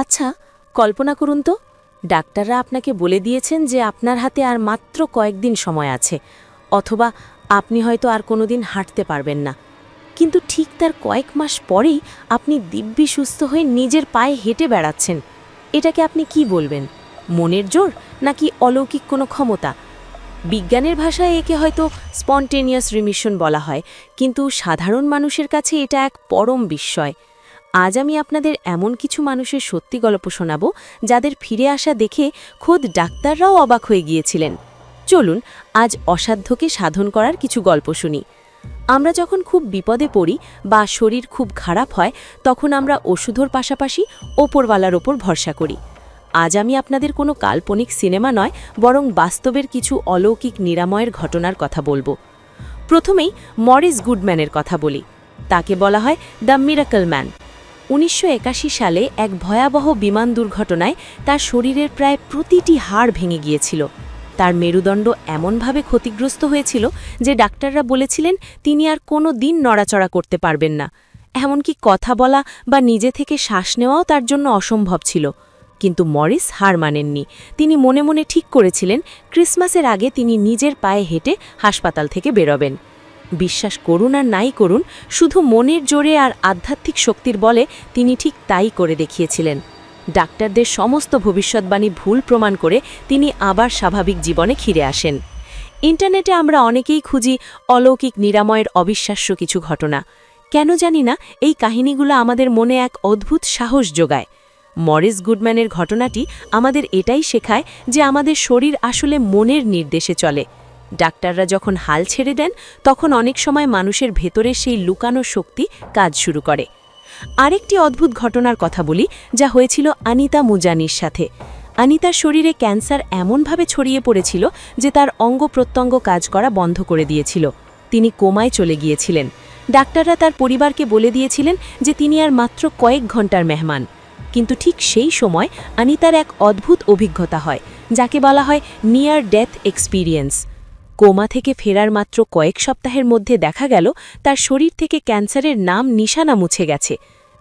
আচ্ছা কল্পনা করুন তো। ডাক্তাররা আপনাকে বলে দিয়েছেন যে আপনার হাতে আর মাত্র কয়েকদিন সময় আছে, অথবা আপনি হয়তো আর কোনোদিন হাঁটতে পারবেন না। কিন্তু ঠিক তার কয়েক মাস পরেই আপনি দিব্যি সুস্থ হয়ে নিজের পায়ে হেঁটে বেড়াচ্ছেন। এটাকে আপনি কি বলবেন, মনের জোর নাকি অলৌকিক কোনো ক্ষমতা? বিজ্ঞানের ভাষায় একে হয়তো স্পন্টেনিয়াস রিমিশন বলা হয়, কিন্তু সাধারণ মানুষের কাছে এটা এক পরম বিস্ময়। আজ আমি আপনাদের এমন কিছু মানুষের সত্যি গল্প শোনাব, যাদের ফিরে আসা দেখে খোদ ডাক্তাররাও অবাক হয়ে গিয়েছিলেন। চলুন, আজ অসাধ্যকে সাধন করার কিছু গল্প শুনি। আমরা যখন খুব বিপদে পড়ি বা শরীর খুব খারাপ হয়, তখন আমরা ওষুধর পাশাপাশি ওপরওয়ালার ওপর ভরসা করি। আজ আমি আপনাদের কোনো কাল্পনিক সিনেমা নয়, বরং বাস্তবের কিছু অলৌকিক নিরাময়ের ঘটনার কথা বলব। প্রথমেই মরিস গুডম্যানের কথা বলি। তাকে বলা হয় দ্য মিরাকল ম্যান। উনিশশো একাশি সালে এক ভয়াবহ বিমান দুর্ঘটনায় তার শরীরের প্রায় প্রতিটি হাড় ভেঙে গিয়েছিল। তার মেরুদণ্ড এমনভাবে ক্ষতিগ্রস্ত হয়েছিল যে ডাক্তাররা বলেছিলেন, তিনি আর কোনো দিন নড়াচড়া করতে পারবেন না। এমনকি কথা বলা বা নিজে থেকে শ্বাস নেওয়াও তার জন্য অসম্ভব ছিল। কিন্তু মরিস হার মানেননি। তিনি মনে মনে ঠিক করেছিলেন, ক্রিসমাসের আগে তিনি নিজের পায়ে হেঁটে হাসপাতাল থেকে বেরোবেন। বিশ্বাস করুন আর নাই করুন, শুধু মনের জোরে আর আধ্যাত্মিক শক্তির বলে তিনি ঠিক তাই করে দেখিয়েছিলেন। ডাক্তারদের সমস্ত ভবিষ্যৎবাণী ভুল প্রমাণ করে তিনি আবার স্বাভাবিক জীবনে ফিরে আসেন। ইন্টারনেটে আমরা অনেকেই খুঁজি অলৌকিক নিরাময়ের অবিশ্বাস্য কিছু ঘটনা। কেন জানি না, এই কাহিনীগুলো আমাদের মনে এক অদ্ভুত সাহস যোগায়। মরিস গুডম্যানের ঘটনাটি আমাদের এটাই শেখায় যে আমাদের শরীর আসলে মনের নির্দেশে চলে। ডাক্তাররা যখন হাল ছেড়ে দেন, তখন অনেক সময় মানুষের ভেতরে সেই লুকানো শক্তি কাজ শুরু করে। আরেকটি অদ্ভুত ঘটনার কথা বলি, যা হয়েছিল আনিতা মুজানির সাথে। আনিতার শরীরে ক্যান্সার এমনভাবে ছড়িয়ে পড়েছিল যে তার অঙ্গ প্রত্যঙ্গ কাজ করা বন্ধ করে দিয়েছিল। তিনি কোমায় চলে গিয়েছিলেন। ডাক্তাররা তার পরিবারকে বলে দিয়েছিলেন যে তিনি আর মাত্র কয়েক ঘণ্টার মেহমান। কিন্তু ঠিক সেই সময় আনিতার এক অদ্ভুত অভিজ্ঞতা হয়, যাকে বলা হয় নিয়ার ডেথ এক্সপিরিয়েন্স কোমা থেকে ফেরার মাত্র কয়েক সপ্তাহের মধ্যে দেখা গেল, তার শরীর থেকে ক্যান্সারের নাম নিশানা মুছে গেছে।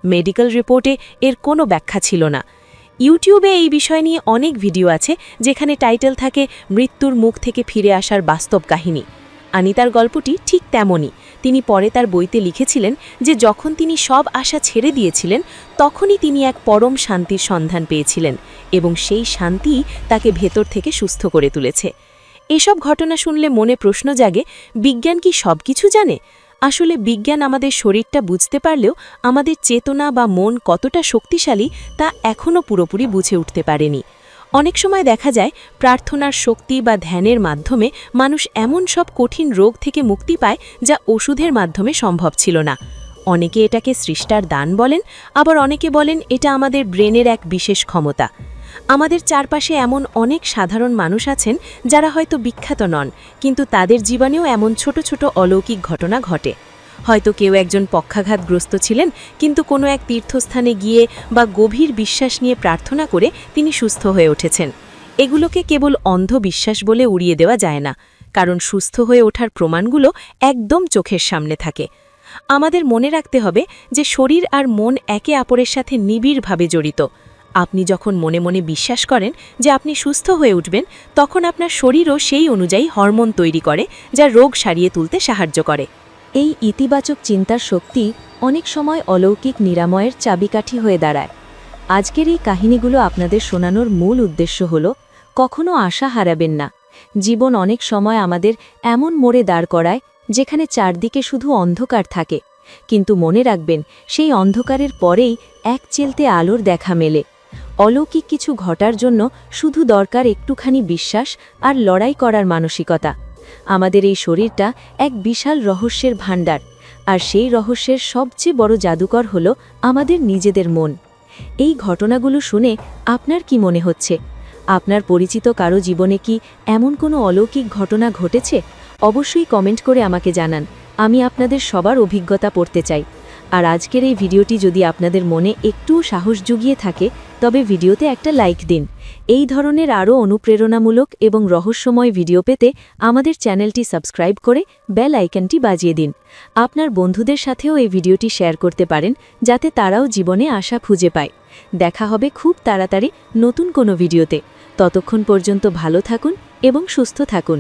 মেডিকেল রিপোর্টে এর কোনো ব্যাখ্যা ছিল না। ইউটিউবে এই বিষয় নিয়ে অনেক ভিডিও আছে, যেখানে টাইটেল থাকে, মৃত্যুর মুখ থেকে ফিরে আসার বাস্তব কাহিনী। আনিতার গল্পটি ঠিক তেমনই। তিনি পরে তার বইতে লিখেছিলেন যে, যখন তিনি সব আশা ছেড়ে দিয়েছিলেন, তখনই তিনি এক পরম শান্তির সন্ধান পেয়েছিলেন এবং সেই শান্তিই তাকে ভেতর থেকে সুস্থ করে তুলেছে। এসব ঘটনা শুনলে মনে প্রশ্ন জাগে, বিজ্ঞান কি সব কিছু জানে? আসলে বিজ্ঞান আমাদের শরীরটা বুঝতে পারলেও আমাদের চেতনা বা মন কতটা শক্তিশালী তা এখনও পুরোপুরি বুঝে উঠতে পারেনি। অনেক সময় দেখা যায়, প্রার্থনার শক্তি বা ধ্যানের মাধ্যমে মানুষ এমন সব কঠিন রোগ থেকে মুক্তি পায় যা ওষুধের মাধ্যমে সম্ভব ছিল না। অনেকে এটাকে সৃষ্টার দান বলেন, আবার অনেকে বলেন এটা আমাদের ব্রেনের এক বিশেষ ক্ষমতা। আমাদের চারপাশে এমন অনেক সাধারণ মানুষ আছেন যারা হয়তো বিখ্যাত নন, কিন্তু তাদের জীবনেও এমন ছোট ছোট অলৌকিক ঘটনা ঘটে। হয়তো কেউ একজন পক্ষাঘাতগ্রস্ত ছিলেন, কিন্তু কোনো এক তীর্থস্থানে গিয়ে বা গভীর বিশ্বাস নিয়ে প্রার্থনা করে তিনি সুস্থ হয়ে উঠেছেন। এগুলোকে কেবল অন্ধ বিশ্বাস বলে উড়িয়ে দেওয়া যায় না, কারণ সুস্থ হয়ে ওঠার প্রমাণগুলো একদম চোখের সামনে থাকে। আমাদের মনে রাখতে হবে যে শরীর আর মন একে অপরের সাথে নিবিড়ভাবে জড়িত। আপনি যখন মনে মনে বিশ্বাস করেন যে আপনি সুস্থ হয়ে উঠবেন, তখন আপনার শরীরও সেই অনুযায়ী হরমোন তৈরি করে, যা রোগ সারিয়ে তুলতে সাহায্য করে। এই ইতিবাচক চিন্তার শক্তি অনেক সময় অলৌকিক নিরাময়ের চাবিকাঠি হয়ে দাঁড়ায়। আজকের এই কাহিনীগুলো আপনাদের শোনানোর মূল উদ্দেশ্য হল, কখনো আশা হারাবেন না। জীবন অনেক সময় আমাদের এমন মোড়ে দাঁড় করায়, যেখানে চারদিকে শুধু অন্ধকার থাকে। কিন্তু মনে রাখবেন, সেই অন্ধকারের পরেই এক চেলতে আলোর দেখা মেলে। অলৌকিক কিছু ঘটার জন্য শুধু দরকার একটুখানি বিশ্বাস আর লড়াই করার মানসিকতা। আমাদের এই শরীরটা এক বিশাল রহস্যের ভাণ্ডার, আর সেই রহস্যের সবচেয়ে বড় জাদুকর হল আমাদের নিজেদের মন। এই ঘটনাগুলো শুনে আপনার কি মনে হচ্ছে? আপনার পরিচিত কারও জীবনে কি এমন কোনো অলৌকিক ঘটনা ঘটেছে? অবশ্যই কমেন্ট করে আমাকে জানান। আমি আপনাদের সবার অভিজ্ঞতা পড়তে চাই। আর আজকের এই ভিডিওটি যদি আপনাদের মনে একটুও সাহস জুগিয়ে থাকে, তবে ভিডিওতে একটা লাইক দিন। এই ধরনের আরও অনুপ্রেরণামূলক এবং রহস্যময় ভিডিও পেতে আমাদের চ্যানেলটি সাবস্ক্রাইব করে বেল আইকনটি বাজিয়ে দিন। আপনার বন্ধুদের সাথেও এই ভিডিওটি শেয়ার করতে পারেন, যাতে তারাও জীবনে আশা খুঁজে পায়। দেখা হবে খুব তাড়াতাড়ি নতুন কোনো ভিডিওতে। ততক্ষণ পর্যন্ত ভালো থাকুন এবং সুস্থ থাকুন।